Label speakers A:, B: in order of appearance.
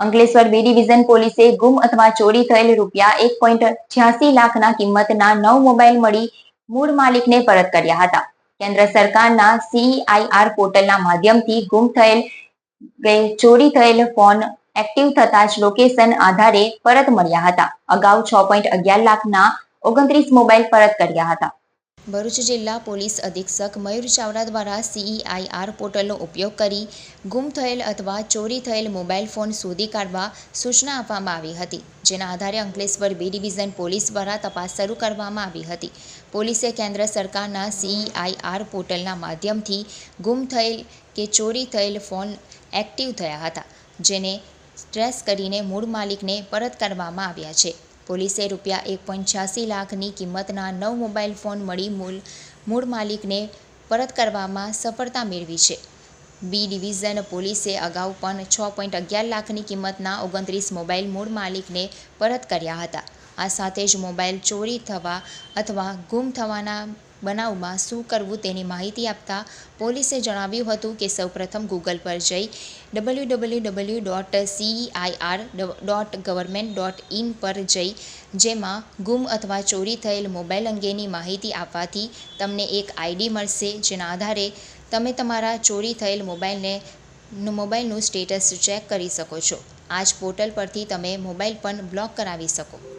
A: Ankleshwar B division પોલીસે ગુમ અથવા ચોરી થયેલ રૂપિયા એક પોઈન્ટ છ્યાસી લાખના કિંમતના નવ મોબાઈલ મળી મૂળ માલિકને પરત કર્યા હતા. કેન્દ્ર સરકારના સીઆઈઆર પોર્ટલના માધ્યમથી ગુમ થયેલ ચોરી થયેલ ફોન એક્ટિવ થતા જ લોકેશન આધારે પરત મળ્યા હતા. અગાઉ છ પોઈન્ટ અગિયાર લાખના ઓગણત્રીસ મોબાઈલ પરત કર્યા હતા.
B: ભરૂચ જિલ્લા પોલીસ અધિક્ષક મયુર ચાવડા દ્વારા સીઈઆઈઆર પોર્ટલનો ઉપયોગ કરી ગુમ થયેલ અથવા ચોરી થયેલ મોબાઈલ ફોન શોધી કાઢવા સૂચના આપવામાં આવી હતી, જેના આધારે અંકલેશ્વર બી ડિવિઝન પોલીસ દ્વારા તપાસ શરૂ કરવામાં આવી હતી. પોલીસે કેન્દ્ર સરકારના સીઈઆઈઆર પોર્ટલના માધ્યમથી ગુમ થયેલ કે ચોરી થયેલ ફોન એક્ટિવ થયા હતા, જેને ટ્રેસ કરીને મૂળ માલિકને પરત કરવામાં આવ્યા છે. પોલીસે રૂપિયા એક પોઈન્ટ છ્યાસી લાખની કિંમતના નવ મોબાઈલ ફોન મળી મૂળ મૂળ માલિકને પરત કરવામાં સફળતા મેળવી છે. બી ડિવિઝન પોલીસે અગાઉ પણ છ પોઈન્ટ અગિયાર લાખની કિંમતના ઓગણત્રીસ મોબાઈલ મૂળ માલિકને પરત કર્યા હતા. આ સાથે જ મોબાઈલ ચોરી થવા અથવા ગુમ થવાના બનાવમાં શું કરવું તેની માહિતી આપતા પોલીસે જણાવ્યું હતું કે સૌપ્રથમ ગૂગલ પર જઈ W W W dot CIR dot government dot in પર જઈ, જેમાં ગુમ અથવા ચોરી થયેલ મોબાઈલ અંગેની માહિતી આપવાથી તમને એક આઈડી મળશે, જેના આધારે તમે તમારા ચોરી થયેલ મોબાઈલને મોબાઈલનું સ્ટેટસ ચેક કરી શકો છો. આ જ પોર્ટલ પરથી તમે મોબાઈલ પણ બ્લોક કરાવી શકો.